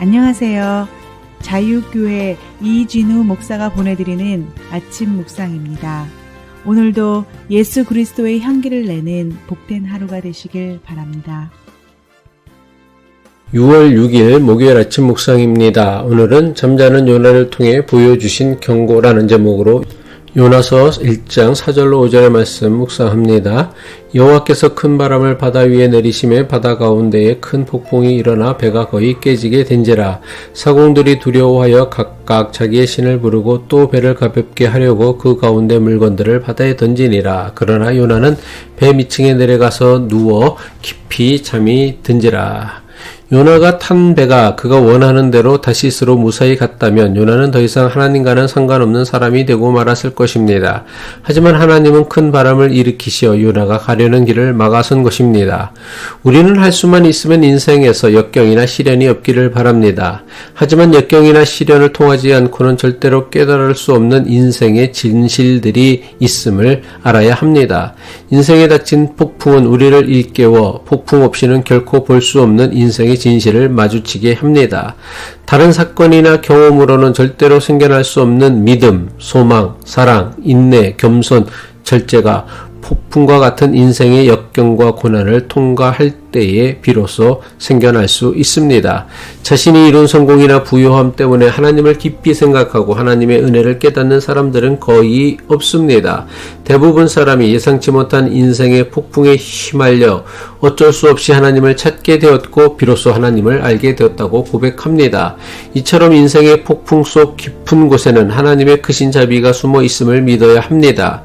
안녕하세요. 자유교회 이진우 목사가 보내드리는 아침 묵상입니다. 오늘도 예수 그리스도의 향기를 내는 복된 하루가 되시길 바랍니다. 6월 6일 목요일 아침 묵상입니다. 오늘은 잠자는 요나를 통해 보여주신 경고라는 제목으로 요나서 1장 4절로 5절의 말씀 묵상합니다. 여호와께서 큰 바람을 바다 위에 내리심에 바다 가운데에 큰 폭풍이 일어나 배가 거의 깨지게 된지라. 사공들이 두려워하여 각각 자기의 신을 부르고 또 배를 가볍게 하려고 그 가운데 물건들을 바다에 던지니라. 그러나 요나는 배 밑층에 내려가서 누워 깊이 잠이 든지라 요나가 탄 배가 그가 원하는 대로 다시스로 무사히 갔다면 요나는 더 이상 하나님과는 상관없는 사람이 되고 말았을 것입니다. 하지만 하나님은 큰 바람을 일으키시어 요나가 가려는 길을 막아선 것입니다. 우리는 할 수만 있으면 인생에서 역경이나 시련이 없기를 바랍니다. 하지만 역경이나 시련을 통하지 않고는 절대로 깨달을 수 없는 인생의 진실들이 있음을 알아야 합니다. 인생에 닥친 폭풍은 우리를 일깨워 폭풍 없이는 결코 볼 수 없는 인생의 진실을 마주치게 합니다. 다른 사건이나 경험으로는 절대로 생겨날 수 없는 믿음, 소망, 사랑, 인내, 겸손, 절제가 폭풍과 같은 인생의 역경과 고난을 통과할 때에 비로소 생겨날 수 있습니다. 자신이 이룬 성공이나 부유함 때문에 하나님을 깊이 생각하고 하나님의 은혜를 깨닫는 사람들은 거의 없습니다. 대부분 사람이 예상치 못한 인생의 폭풍에 휘말려 어쩔 수 없이 하나님을 찾게 되었고 비로소 하나님을 알게 되었다고 고백합니다. 이처럼 인생의 폭풍 속 깊은 곳에는 하나님의 크신 자비가 숨어 있음을 믿어야 합니다.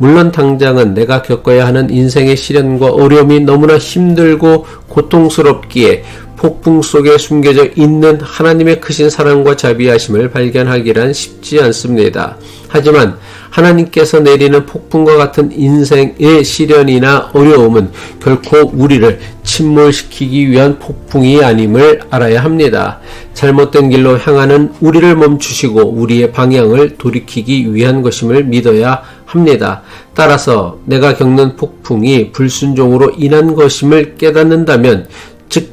물론 당장은 내가 겪어야 하는 인생의 시련과 어려움이 너무나 힘들고 고통스럽기에 폭풍 속에 숨겨져 있는 하나님의 크신 사랑과 자비하심을 발견하기란 쉽지 않습니다. 하지만 하나님께서 내리는 폭풍과 같은 인생의 시련이나 어려움은 결코 우리를 침몰시키기 위한 폭풍이 아님을 알아야 합니다. 잘못된 길로 향하는 우리를 멈추시고 우리의 방향을 돌이키기 위한 것임을 믿어야 합니다. 따라서 내가 겪는 폭풍이 불순종으로 인한 것임을 깨닫는다면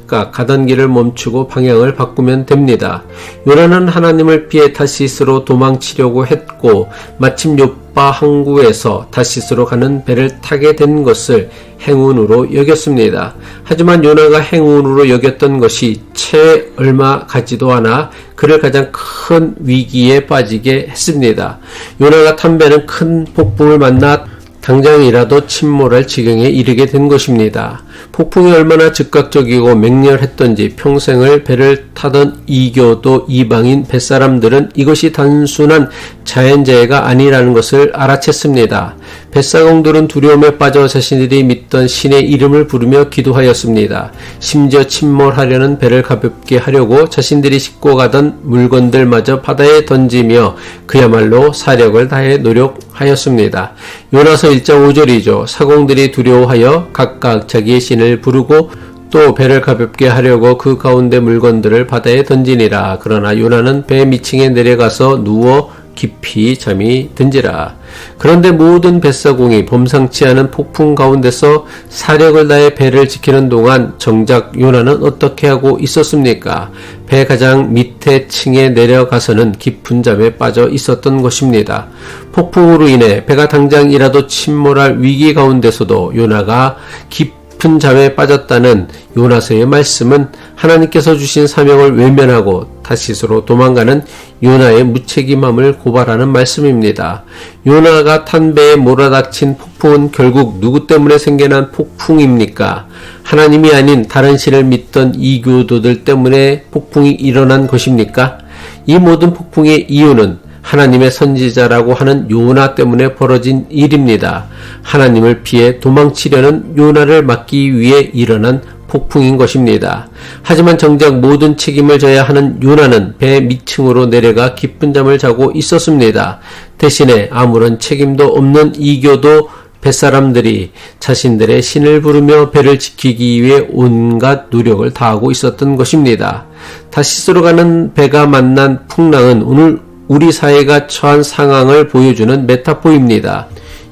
즉각 가던 길을 멈추고 방향을 바꾸면 됩니다. 요나는 하나님을 피해 다시스로 도망치려고 했고 마침 요빠 항구에서 다시스로 가는 배를 타게 된 것을 행운으로 여겼습니다. 하지만 요나가 행운으로 여겼던 것이 채 얼마 가지도 않아 그를 가장 큰 위기에 빠지게 했습니다. 요나가 탄 배는 큰 폭풍을 만나 당장이라도 침몰할 지경에 이르게 된 것입니다. 폭풍이 얼마나 즉각적이고 맹렬했던지 평생을 배를 타던 이교도 이방인 뱃사람들은 이것이 단순한 자연재해가 아니라는 것을 알아챘습니다. 뱃사공들은 두려움에 빠져 자신들이 믿던 신의 이름을 부르며 기도하였습니다. 심지어 침몰하려는 배를 가볍게 하려고 자신들이 싣고 가던 물건들마저 바다에 던지며 그야말로 사력을 다해 노력하였습니다. 요나서 1장 5절이죠. 사공들이 두려워하여 각각 자기의 신을 부르고 또 배를 가볍게 하려고 그 가운데 물건들을 바다에 던지니라. 그러나 요나는 배 밑층에 내려가서 누워 깊이 잠이 든지라. 그런데 모든 뱃사공이 범상치 않은 폭풍 가운데서 사력을 다해 배를 지키는 동안 정작 요나는 어떻게 하고 있었습니까? 배 가장 밑에 층에 내려가서는 깊은 잠에 빠져 있었던 것입니다. 폭풍으로 인해 배가 당장이라도 침몰할 위기 가운데서도 요나가 깊 깊은 잠에 빠졌다는 요나서의 말씀은 하나님께서 주신 사명을 외면하고 다시스로 도망가는 요나의 무책임함을 고발하는 말씀입니다. 요나가 탄 배에 몰아닥친 폭풍은 결국 누구 때문에 생겨난 폭풍입니까? 하나님이 아닌 다른 신을 믿던 이교도들 때문에 폭풍이 일어난 것입니까? 이 모든 폭풍의 이유는 하나님의 선지자라고 하는 요나 때문에 벌어진 일입니다. 하나님을 피해 도망치려는 요나를 막기 위해 일어난 폭풍인 것입니다. 하지만 정작 모든 책임을 져야 하는 요나는 배 밑층으로 내려가 깊은 잠을 자고 있었습니다. 대신에 아무런 책임도 없는 이교도 뱃사람들이 자신들의 신을 부르며 배를 지키기 위해 온갖 노력을 다하고 있었던 것입니다. 다시스로 가는 배가 만난 풍랑은 오늘 우리 사회가 처한 상황을 보여주는 메타포입니다.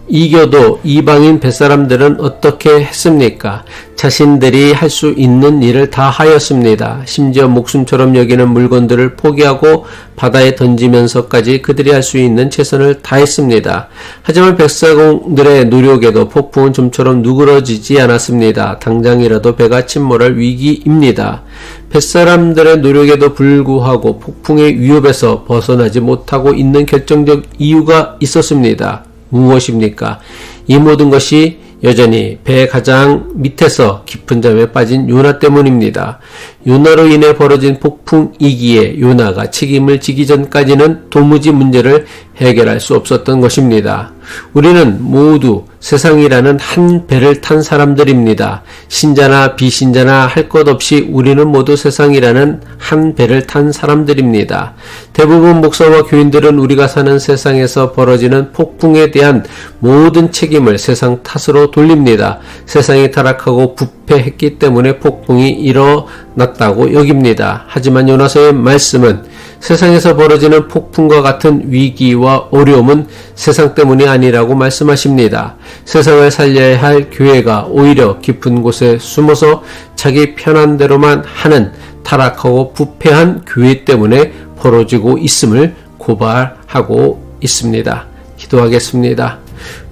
이겨도 이방인 뱃사람들은 어떻게 했습니까? 자신들이 할 수 있는 일을 다 하였습니다. 심지어 목숨처럼 여기는 물건들을 포기하고 바다에 던지면서까지 그들이 할 수 있는 최선을 다했습니다. 하지만 백사공들의 노력에도 폭풍은 좀처럼 누그러지지 않았습니다. 당장이라도 배가 침몰할 위기입니다. 뱃사람들의 노력에도 불구하고 폭풍의 위협에서 벗어나지 못하고 있는 결정적 이유가 있었습니다. 무엇입니까? 이 모든 것이 여전히 배 가장 밑에서 깊은 잠에 빠진 요나 때문입니다. 요나로 인해 벌어진 폭풍이기에 요나가 책임을 지기 전까지는 도무지 문제를 해결할 수 없었던 것입니다. 우리는 모두 세상이라는 한 배를 탄 사람들입니다. 신자나 비신자나 할 것 없이 우리는 모두 세상이라는 한 배를 탄 사람들입니다. 대부분 목사와 교인들은 우리가 사는 세상에서 벌어지는 폭풍에 대한 모든 책임을 세상 탓으로 돌립니다. 세상이 타락하고 부패했기 때문에 폭풍이 일어 났다고 여깁니다. 하지만 요나서의 말씀은 세상에서 벌어지는 폭풍과 같은 위기와 어려움은 세상 때문이 아니라고 말씀하십니다. 세상을 살려야 할 교회가 오히려 깊은 곳에 숨어서 자기 편한 대로만 하는 타락하고 부패한 교회 때문에 벌어지고 있음을 고발하고 있습니다. 기도하겠습니다.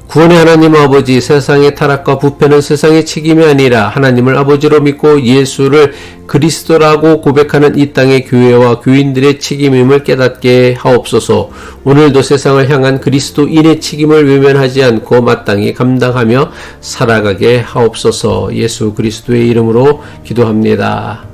구원의 하나님 아버지 세상의 타락과 부패는 세상의 책임이 아니라 하나님을 아버지로 믿고 예수를 그리스도라고 고백하는 이 땅의 교회와 교인들의 책임임을 깨닫게 하옵소서 오늘도 세상을 향한 그리스도인의 책임을 외면하지 않고 마땅히 감당하며 살아가게 하옵소서 예수 그리스도의 이름으로 기도합니다.